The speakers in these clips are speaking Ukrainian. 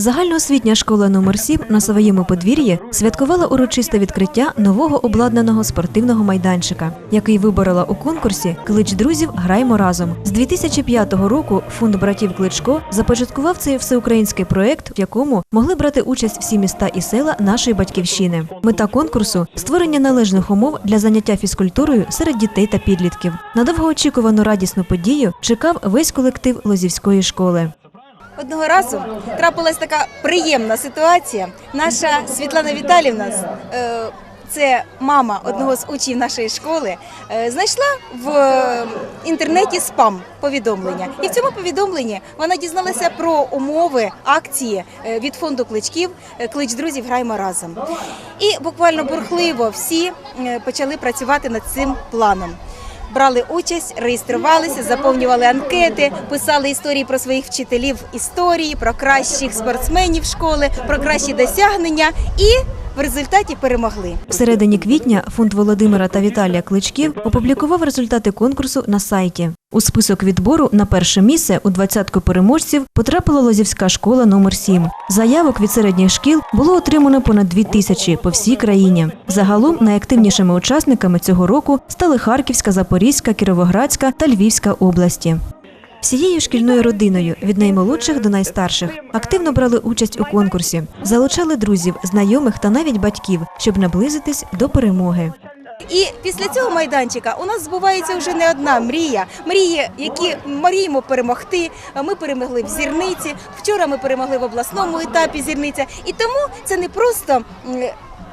Загальноосвітня школа номер 7 на своєму подвір'ї святкувала урочисте відкриття нового обладнаного спортивного майданчика, який виборола у конкурсі Клич друзів Граймо разом. З 2005 року фонд братів Кличко започаткував цей всеукраїнський проект, в якому могли брати участь всі міста і села нашої батьківщини. Мета конкурсу створення належних умов для заняття фізкультурою серед дітей та підлітків. На довгоочікувану радісну подію чекав весь колектив Лозівської школи. Одного разу трапилась така приємна ситуація. Наша Світлана Віталівна, е, це мама одного з учнів нашої школи, е, знайшла в е, інтернеті спам повідомлення. І в цьому повідомленні вона дізналася про умови акції від фонду кличків Клич друзів граємо разом. І буквально бурхливо всі почали працювати над цим планом брали участь, реєструвалися, заповнювали анкети, писали історії про своїх вчителів історії, про кращих спортсменів школи, про кращі досягнення і в результаті перемогли. В середині квітня фонд Володимира та Віталія Кличків опублікував результати конкурсу на сайті. У список відбору на перше місце у двадцятку переможців потрапила Лозівська школа номер 7 Заявок від середніх шкіл було отримано понад дві тисячі по всій країні. Загалом найактивнішими учасниками цього року стали Харківська, Запорізька, Кіровоградська та Львівська області. Всією шкільною родиною від наймолодших до найстарших активно брали участь у конкурсі, залучали друзів, знайомих та навіть батьків, щоб наблизитись до перемоги. І після цього майданчика у нас збувається вже не одна мрія. Мрії, які мріємо перемогти. Ми перемогли в зірниці. Вчора ми перемогли в обласному етапі зірниця. І тому це не просто.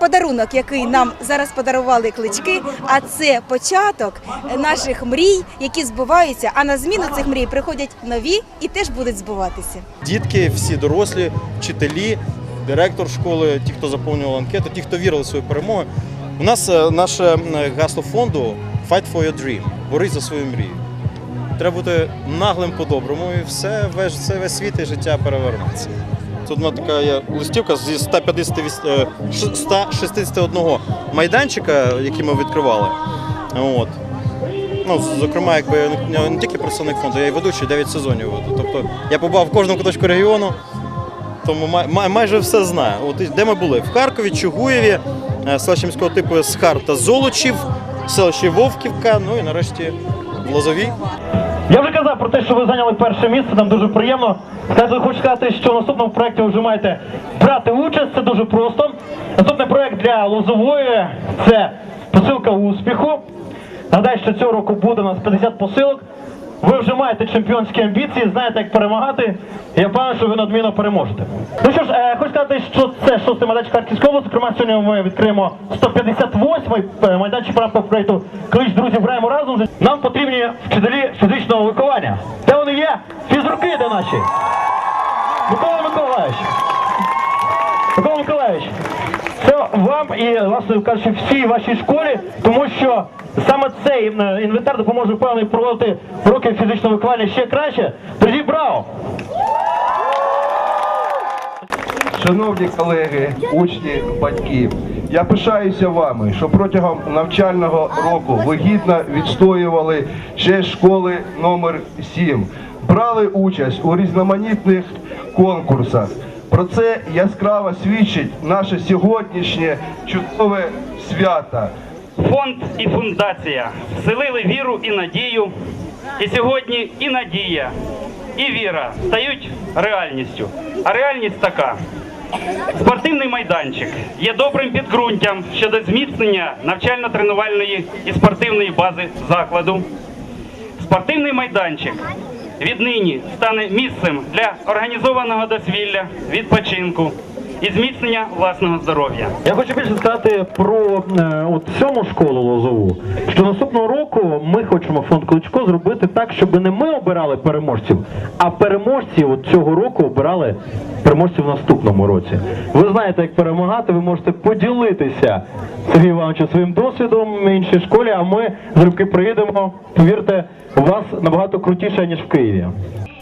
Подарунок, який нам зараз подарували клички, а це початок наших мрій, які збуваються. А на зміну цих мрій приходять нові і теж будуть збуватися. Дітки, всі дорослі, вчителі, директор школи, ті, хто заповнював анкету, ті, хто вірили в свою перемогу. У нас е, наше гасло фонду Fight for your dream. Борись за свою мрію. Треба бути наглим по-доброму, і все, весь, все, весь світ і життя перевернеться. Тут одна така є листівка зі 150, е, 161 майданчика, які ми відкривали. От. Ну, зокрема, якби не, тільки представник фонду, я і ведучий 9 сезонів. Тобто я побував в кожному куточку регіону, тому май, май- майже все знаю. От де ми були? В Харкові, Чугуєві, е, селище міського типу Схар та Золочів, селище Вовківка, ну і нарешті в Лозовій. Я вже казав про те, що ви зайняли перше місце, нам дуже приємно. Сказати, хочу сказати, що в наступному проєкті ви вже маєте брати участь, це дуже просто. Наступний проєкт для Лозової це посилка успіху. Нагадаю, що цього року буде у нас 50 посилок. Ви вже маєте чемпіонські амбіції, знаєте, як перемагати. Я впевнений, що ви надмінно переможете. Ну що ж, е, хочу сказати, що це шостий майданчик Харківської області. Зокрема, сьогодні ми відкриємо 158-й е, майданчик в рамках проєкту Клич друзів граємо разом. Нам потрібні вчителі фізичного виховання. Де вони є? Фізруки де наші? Микола Миколаївич. Микола Миколаївич, це вам і власне кажучи, всій вашій школі, тому що саме цей е, інвентар допоможе впевнений проводити уроки фізичного виховання ще краще. Друзі, браво! Шановні колеги, учні, батьки, я пишаюся вами, що протягом навчального року ви гідно відстоювали честь школи номер 7 брали участь у різноманітних конкурсах. Про це яскраво свідчить наше сьогоднішнє чудове свято. Фонд і фундація вселили віру і надію. І сьогодні і надія, і віра стають реальністю. А реальність така. Спортивний майданчик є добрим підґрунтям щодо зміцнення навчально-тренувальної і спортивної бази закладу. Спортивний майданчик віднині стане місцем для організованого дозвілля, відпочинку і зміцнення власного здоров'я. Я хочу більше сказати про е, от сьому школу Лозову. Що наступного року ми хочемо фонд Кличко зробити так, щоб не ми обирали переможців, а переможці от цього року обирали переможців в наступному році. Ви знаєте, як перемагати, ви можете поділитися Сергій Івановичу своїм досвідом в іншій школі. А ми з руки приїдемо. Повірте, у вас набагато крутіше ніж в Києві.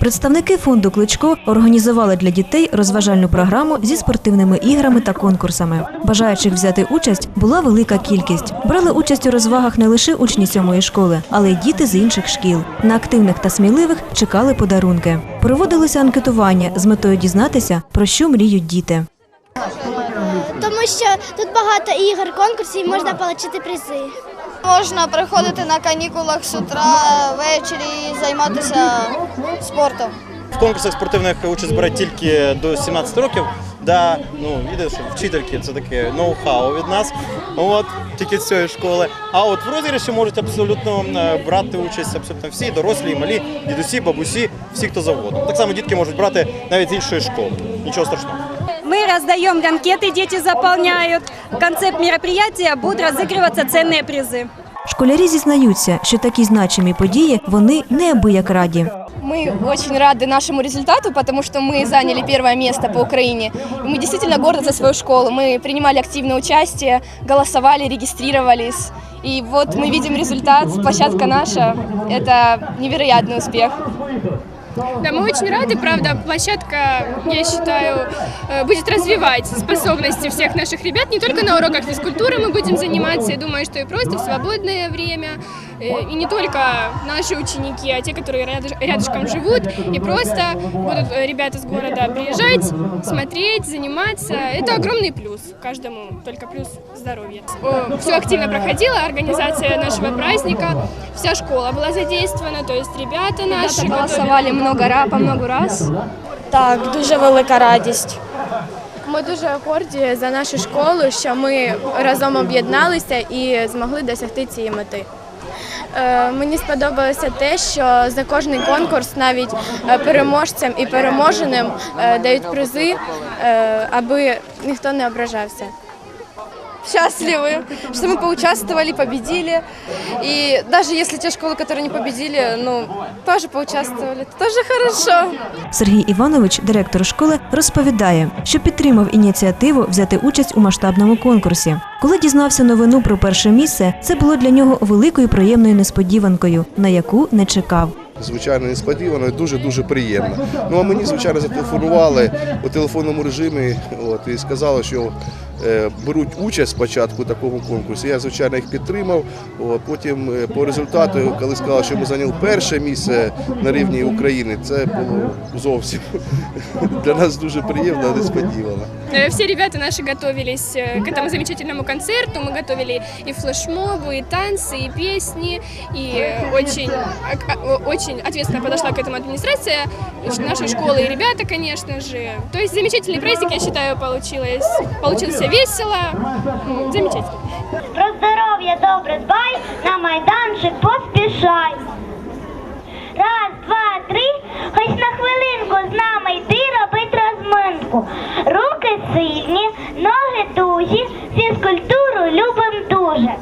Представники фонду Кличко організували для дітей розважальну програму зі спортивними іграми та конкурсами. Бажаючих взяти участь була велика кількість. Брали участь у розвагах не лише учні сьомої школи, але й діти з інших шкіл. На активних та сміливих чекали подарунки. Проводилося анкетування з метою дізнатися, про що мріють діти. Тому що тут багато ігор, конкурсів можна отримати призи. Можна приходити на канікулах з утра, ввечері і займатися спортом. В конкурсах спортивних участь бере тільки до 17 років. Да, ну що вчительки це таке ноу-хау від нас. От тільки з цієї школи. А от в розіграші можуть абсолютно е, брати участь абсолютно всі, дорослі, малі, дідусі, бабусі, всі, хто завгодно. Так само дітки можуть брати навіть з іншої школи. Нічого страшного. Мы раздаем анкеты, дети заполняют. Концепт мероприятия будут разыгрываться ценные призы. Школярі зізнаються, що такі значимі події вони неабияк раді. Мы очень рады нашему результату, потому что мы заняли первое место по Украине. И мы действительно горды за свою школу. Мы принимали активное участие, голосовали, регистрировались. И вот мы видим результат, площадка наша. Это невероятный успех. Да, мы очень рады, правда, площадка, я считаю, э, будет развивать способности всех наших ребят. Не только на уроках физкультуры мы будем заниматься, я думаю, что и просто в свободное время. Э, И не только наши ученики, а те, которые рядыш- рядышком живут. И просто будут э, ребята с города приезжать, смотреть, заниматься. Это огромный плюс. Каждому только плюс здоровья. Все активно проходило, организация нашего праздника. Вся школа была задействована, то есть ребята наши Ребята готовили голосовали много раз, по много раз. Так, дуже велика радість. Ми дуже горді за нашу школу, що ми разом об'єдналися і змогли досягти цієї мети. Е, Мені сподобалося те, що за кожний конкурс навіть е, переможцям і переможеним е, дають призи, аби ніхто не ображався Счастливы, что мы поучаствовали, победили. И даже если те школы, которые не победили, ну, тоже поучаствовали, это тоже хорошо. Сергій Іванович, директор школи, розповідає, що підтримав ініціативу взяти участь у масштабному конкурсі. Коли дізнався новину про перше місце, це було для нього великою приємною несподіванкою, на яку не чекав. Звичайно, несподівано і дуже-дуже приємно. Ну а мені, звичайно, зателефонували у телефонному режимі от, і сказали, що е, беруть участь спочатку у такому конкурсі. Я, звичайно, їх підтримав. От, потім е, по результату, коли сказали, що ми зайняли перше місце на рівні України, це було зовсім для нас дуже приємно, несподівано. Э, Все ребята наши готовились э, к этому замечательному концерту. Мы готовили и флешмобы, и танцы, и песни. И э, очень, а- а- очень ответственно подошла к этому администрация ш- нашей школы и ребята, конечно же. То есть замечательный праздник, я считаю, получилось. Получился весело. Замечательно. Про здоров'я добре дбай, на майданчик поспішай. Раз, два, три, хоч на хвилинку з нами йди робить розминку. Руки сильні, ноги дужі, фізкультуру любим дуже.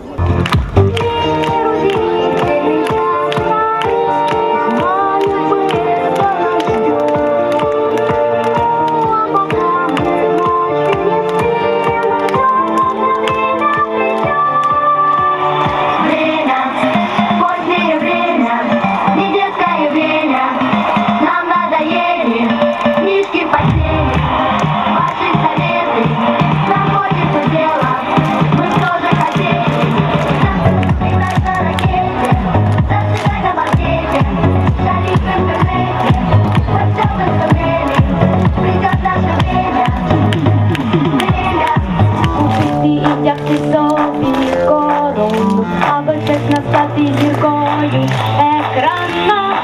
І собі корону, аби щось настати зіркою екрана.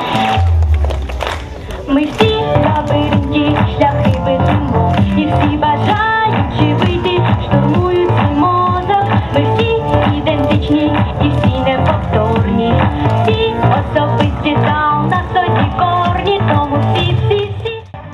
Ми всі лабиринті шляхи ведемо, і всі бажаючи вийти, штурмують свій мозок. Ми всі ідентичні і всі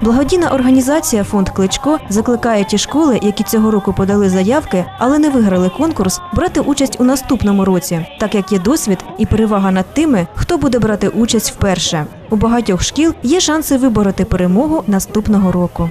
Благодійна організація Фонд Кличко закликає ті школи, які цього року подали заявки, але не виграли конкурс, брати участь у наступному році, так як є досвід і перевага над тими, хто буде брати участь вперше. У багатьох шкіл є шанси вибороти перемогу наступного року.